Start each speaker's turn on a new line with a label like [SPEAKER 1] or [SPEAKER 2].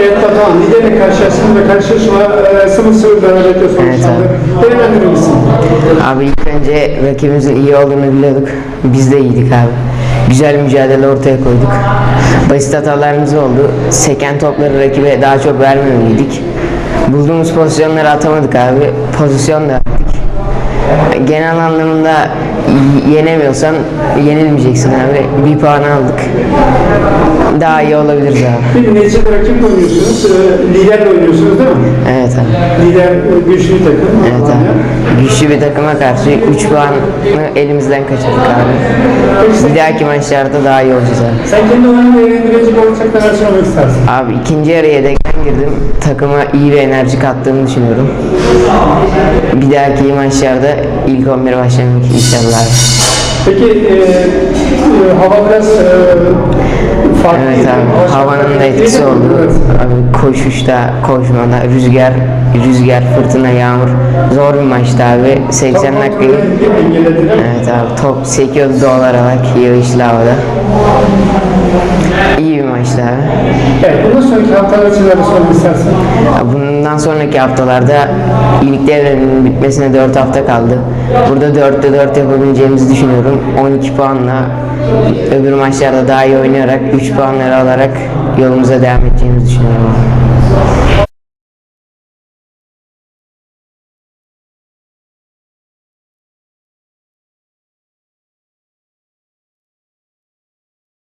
[SPEAKER 1] Evet Batuhan, liderle karşılaştın ve karşılaşma e, sıvı sıvı beraberlikle sonuçlandı. Değerlendirir misin?
[SPEAKER 2] Abi ilk önce rakibimizin iyi olduğunu biliyorduk. Biz de iyiydik abi. Güzel mücadele ortaya koyduk. Basit hatalarımız oldu. Seken topları rakibe daha çok vermemeliydik. Bulduğumuz pozisyonları atamadık abi. Pozisyon da attık. Genel anlamında yenemiyorsan yenilmeyeceksin abi. Bir puan aldık. Daha iyi olabiliriz abi.
[SPEAKER 1] Bir neticede rakip oynuyorsunuz, e, liderle oynuyorsunuz değil mi?
[SPEAKER 2] Evet abi.
[SPEAKER 1] Lider e, güçlü takım.
[SPEAKER 2] Evet abi. Güçlü bir takıma karşı 3 puanı elimizden kaçırdık abi. Bir dahaki maçlarda daha iyi olacağız abi.
[SPEAKER 1] Sen kendi oyununu eğlendirecek olacak neler söylemek istersin?
[SPEAKER 2] Abi ikinci yarıya dekten girdim. Takıma iyi bir enerji kattığını düşünüyorum. Bir dahaki maçlarda ilk 11 başlamak inşallah.
[SPEAKER 1] Peki e, e, hava biraz e, farklı.
[SPEAKER 2] Evet abi. Havanın da etkisi oldu. Abi koşuşta, koşmada, rüzgar, rüzgar, fırtına, yağmur. Zor bir maçtı abi. 80 dakikayı. Evet abi top sekiyordu doğal olarak yağışlı havada. İyi bir maçtı abi.
[SPEAKER 1] Evet, bundan sonraki haftalar için söylemek istersin?
[SPEAKER 2] Ya Bundan sonraki haftalarda ilk devrenin bitmesine 4 hafta kaldı. Burada 4'te 4 yapabileceğimizi düşünüyorum. 12 puanla öbür maçlarda daha iyi oynayarak 3 puanları alarak yolumuza devam edeceğimizi düşünüyorum.